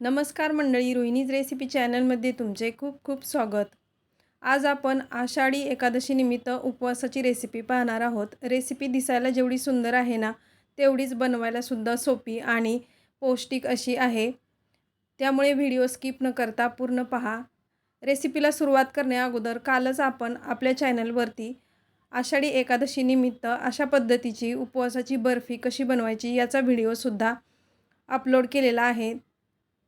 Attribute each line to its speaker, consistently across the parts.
Speaker 1: नमस्कार मंडळी रोहिणीज रेसिपी चॅनलमध्ये तुमचे खूप खूप स्वागत. आज आपण आषाढी एकादशीनिमित्त उपवासाची रेसिपी पाहणार आहोत. रेसिपी दिसायला जेवढी सुंदर आहे ना तेवढीच बनवायलासुद्धा सोपी आणि पौष्टिक अशी आहे. त्यामुळे व्हिडिओ स्किप न करता पूर्ण पहा. रेसिपीला सुरुवात करण्याअगोदर कालच आपण आपल्या चॅनलवरती आषाढी एकादशीनिमित्त अशा पद्धतीची उपवासाची बर्फी कशी बनवायची याचा व्हिडिओसुद्धा अपलोड केलेला आहे.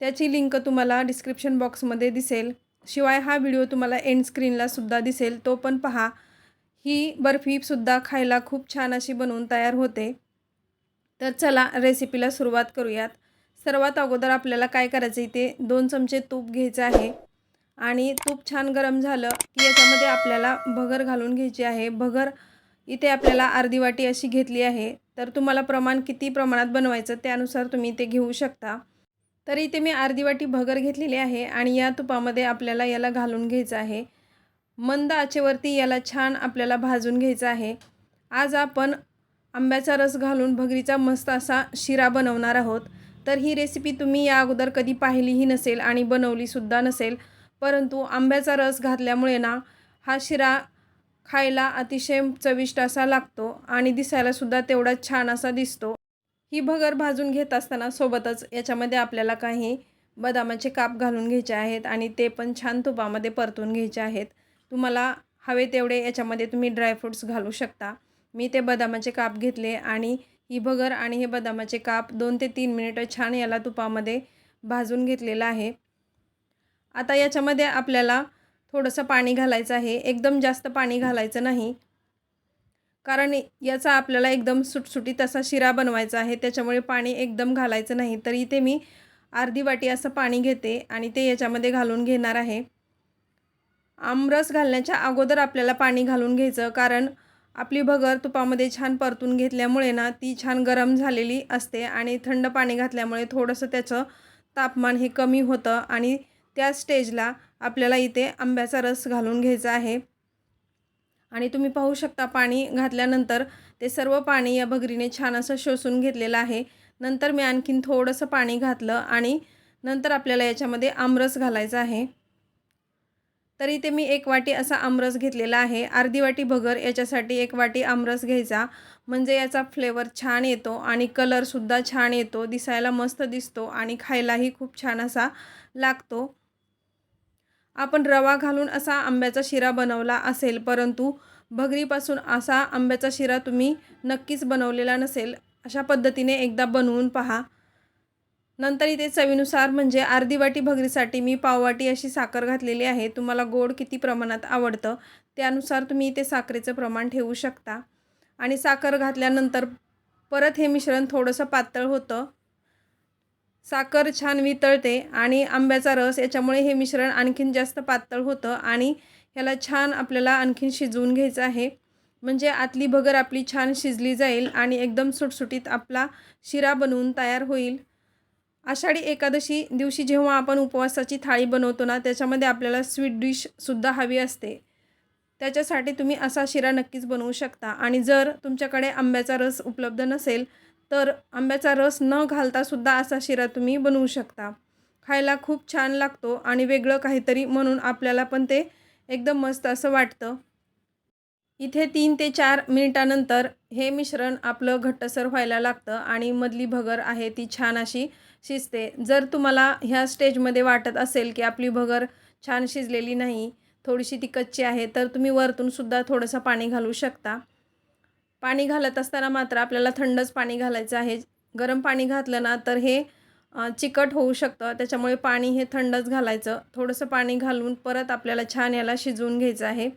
Speaker 1: त्याची लिंक तुम्हाला डिस्क्रिप्शन बॉक्समध्ये दिसेल. शिवाय हा व्हिडिओ तुम्हाला एंड स्क्रीनला सुद्धा दिसेल. तो पण पहा. ही बर्फीसुद्धा खायला खूप छान अशी बनवून तयार होते. तर चला रेसिपीला सुरुवात करूयात. सर्वात अगोदर आपल्याला काय करायचं इथे दोन चमचे तूप घ्यायचं आहे. आणि तूप छान गरम झालं की याच्यामध्ये आपल्याला भगर घालून घ्यायची आहे. भगर इथे आपल्याला अर्धी वाटी अशी घेतली आहे. तर तुम्हाला प्रमाण किती प्रमाणात बनवायचं त्यानुसार तुम्ही ते घेऊ शकता. तर इथे मी अर्धी वाटी भगर घेतलेली आहे आणि या तुपामध्ये आपल्याला याला घालून घ्यायचं आहे. मंद आचेवरती याला छान आपल्याला भाजून घ्यायचं आहे. आज आपण आंब्याचा रस घालून भगरीचा मस्त असा शिरा बनवणार आहोत. तर ही रेसिपी तुम्ही या अगोदर कधी पाहिलीही नसेल आणि बनवलीसुद्धा नसेल. परंतु आंब्याचा रस घातल्यामुळे ना हा शिरा खायला अतिशय चविष्ट असा लागतो आणि दिसायलासुद्धा तेवढाच छान असा दिसतो. ही भगर भाजून घेत असताना सोबतच याच्यामध्ये आपल्याला काही बदामाचे काप घालून घ्यायचे आहेत आणि ते पण छान तुपामध्ये परतून घ्यायचे आहेत. तुम्हाला हवे तेवढे याच्यामध्ये तुम्ही ड्रायफ्रूट्स घालू शकता. मी ते बदामाचे काप घेतले आणि ही भगर आणि हे बदामाचे काप दोन ते तीन मिनिटं छान याला तुपामध्ये भाजून घेतलेलं आहे. आता याच्यामध्ये आपल्याला थोडंसं पाणी घालायचं आहे. एकदम जास्त पाणी घालायचं नाही. कारण याचा आपल्याला एकदम सुटसुटीत असा शिरा बनवायचा आहे त्याच्यामुळे पाणी एकदम घालायचं नाही. तर इथे मी अर्धी वाटी असं पाणी घेते आणि ते याच्यामध्ये घालून घेणार आहे. आमरस घालण्याच्या अगोदर आपल्याला पाणी घालून घ्यायचं कारण आपली भगर तुपामध्ये छान परतून घेतल्यामुळे ना ती छान गरम झालेली असते आणि थंड पाणी घातल्यामुळे थोडंसं त्याचं तापमान हे कमी होतं आणि त्या स्टेजला आपल्याला इथे आंब्याचा रस घालून घ्यायचा आहे. आणि तुम्ही पाहू शकता पाणी घातल्यानंतर ते सर्व पाणी या भगरीने छान असं शोषून घेतलेलं आहे. नंतर मी आणखीन थोडंसं पाणी घातलं आणि नंतर आपल्याला याच्यामध्ये आमरस घालायचा आहे. तर इथे मी एक वाटी असा आमरस घेतलेला आहे. अर्धी वाटी भगर याच्यासाठी एक वाटी आमरस घ्यायचा. म्हणजे याचा फ्लेवर छान येतो आणि कलरसुद्धा छान येतो दिसायला मस्त दिसतो आणि खायलाही खूप छान असा लागतो. आपण रवा घालून असा आंब्याचा शिरा बनवला असेल परंतु भगरीपासून असा आंब्याचा शिरा तुम्ही नक्कीच बनवलेला नसेल अशा पद्धतीने एकदा बनवून पहा. नंतर इथे चवीनुसार म्हणजे अर्धी वाटी भगरीसाठी मी पाववाटी अशी साखर घातलेली आहे. तुम्हाला गोड किती प्रमाणात आवडतं त्यानुसार तुम्ही इथे साखरेचं प्रमाण ठेवू शकता. आणि साखर घातल्यानंतर परत हे मिश्रण थोडंसं पातळ होतं. साखर छान वितळते आणि आंब्याचा रस याच्यामुळे हे मिश्रण आणखीन जास्त पातळ होतं आणि ह्याला छान आपल्याला आणखीन शिजवून घ्यायचं आहे. म्हणजे आतली भगर आपली छान शिजली जाईल आणि एकदम सुटसुटीत आपला शिरा बनवून तयार होईल. आषाढी एकादशी दिवशी जेव्हा आपण उपवासाची थाळी बनवतो ना त्याच्यामध्ये आपल्याला स्वीट डिशसुद्धा हवी असते. त्याच्यासाठी तुम्ही असा शिरा नक्कीच बनवू शकता आणि जर तुमच्याकडे आंब्याचा रस उपलब्ध नसेल तर आंब्याचा रस न घालतासुद्धा असा शिरा तुम्ही बनवू शकता. खायला खूप छान लागतो आणि वेगळं काहीतरी म्हणून आपल्याला पण ते एकदम मस्त असं वाटतं. इथे तीन ते चार मिनिटानंतर हे मिश्रण आपलं घट्टसर व्हायला लागतं आणि मधली भगर आहे ती छान अशी शिजते. जर तुम्हाला ह्या स्टेजमध्ये वाटत असेल की आपली भगर छान शिजलेली नाही थोडीशी ती कच्ची आहे तर तुम्ही वरतूनसुद्धा थोडंसं पाणी घालू शकता. पाणी घालत असताना मात्र आपल्याला थंडच पाणी घालायचं आहे. गरम पाणी घातलं ना तर हे चिकट होऊ शकतं. त्याच्यामुळे पाणी हे थंडच घालायचं. थोडंसं पाणी घालून परत आपल्याला छान याला शिजवून घ्यायचं आहे.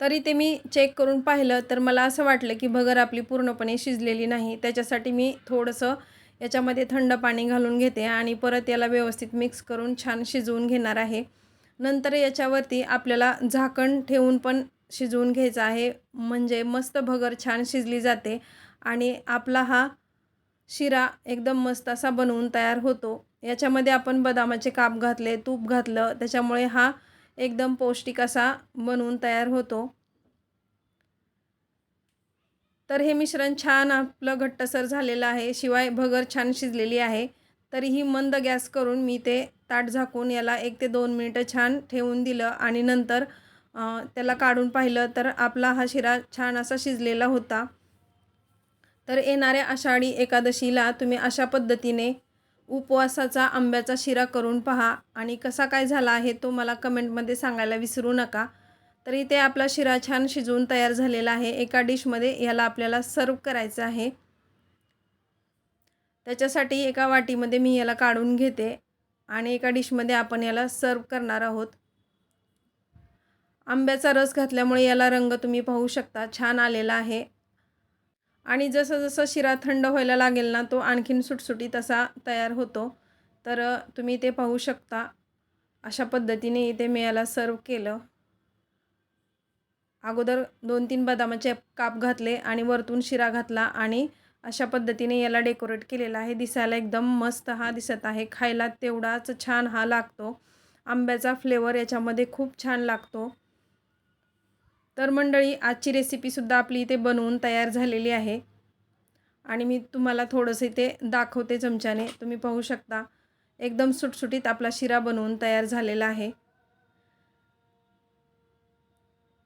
Speaker 1: तरी ते मी चेक करून पाहिलं तर मला असं वाटलं की भगर आपली पूर्णपणे शिजलेली नाही. त्याच्यासाठी मी थोडंसं याच्यामध्ये थंड पाणी घालून घेते आणि परत याला व्यवस्थित मिक्स करून छान शिजवून घेणार आहे. नंतर याच्यावरती आपल्याला झाकण ठेवून पण शिजवून घ्यायचा आहे. म्हणजे मस्त भगर छान शिजली जाते. आणि आपला हा शिरा एकदम मस्त असा बनवून तयार होतो. याच्यामध्ये आपण बदामाचे काप घातले तूप घातलं. त्याच्यामुळे हा एकदम पौष्टिक असा बनवून तयार होतो. तर हे मिश्रण छान आपलं घट्टसर झालेलं आहे. शिवाय भगर छान शिजलेली आहे. तरीही मंद गॅस करून मी ते ताट झाकून याला एक ते दोन मिनटं छान ठेवून दिलं. आणि नंतर त्याला काढून पाहिलं तर आपला हा शिरा छान असा शिजलेला होता. तर येणाऱ्या आषाढी एकादशीला तुम्ही अशा पद्धतीने उपवासाचा आंब्याचा शिरा करून पहा आणि कसा काय झाला आहे तो मला कमेंटमध्ये सांगायला विसरू नका. तर इथे आपला शिरा छान शिजवून तयार झालेला आहे. एका डिशमध्ये याला आपल्याला सर्व करायचं आहे. त्याच्यासाठी एका वाटीमध्ये मी याला काढून घेते आणि एका डिशमध्ये आपण याला सर्व करणार आहोत. आंब्याचा रस घातल्यामुळे याला रंग तुम्ही पाहू शकता. छान आलेला आहे. आणि जसं जसं शिरा थंड व्हायला लागेल ना तो आणखीन सुटसुटीत असा तयार होतो. तर तुम्ही ते पाहू शकता. अशा पद्धतीने इथे मी याला सर्व केलं. अगोदर दोन तीन बदामाचे काप घातले आणि वरतून शिरा घातला आणि अशा पद्धतीने याला डेकोरेट केलेला आहे. दिसायला एकदम मस्त हा दिसत आहे. खायला तेवढाच छान हा लागतो. आंब्याचा फ्लेवर याच्यामध्ये खूप छान लागतो. तर मंडळी आजची रेसिपीसुद्धा आपली इथे बनवून तयार झालेली आहे. आणि मी तुम्हाला थोडंसं इथे दाखवते चमच्याने. तुम्ही पाहू शकता एकदम सुटसुटीत आपला शिरा बनवून तयार झालेला आहे.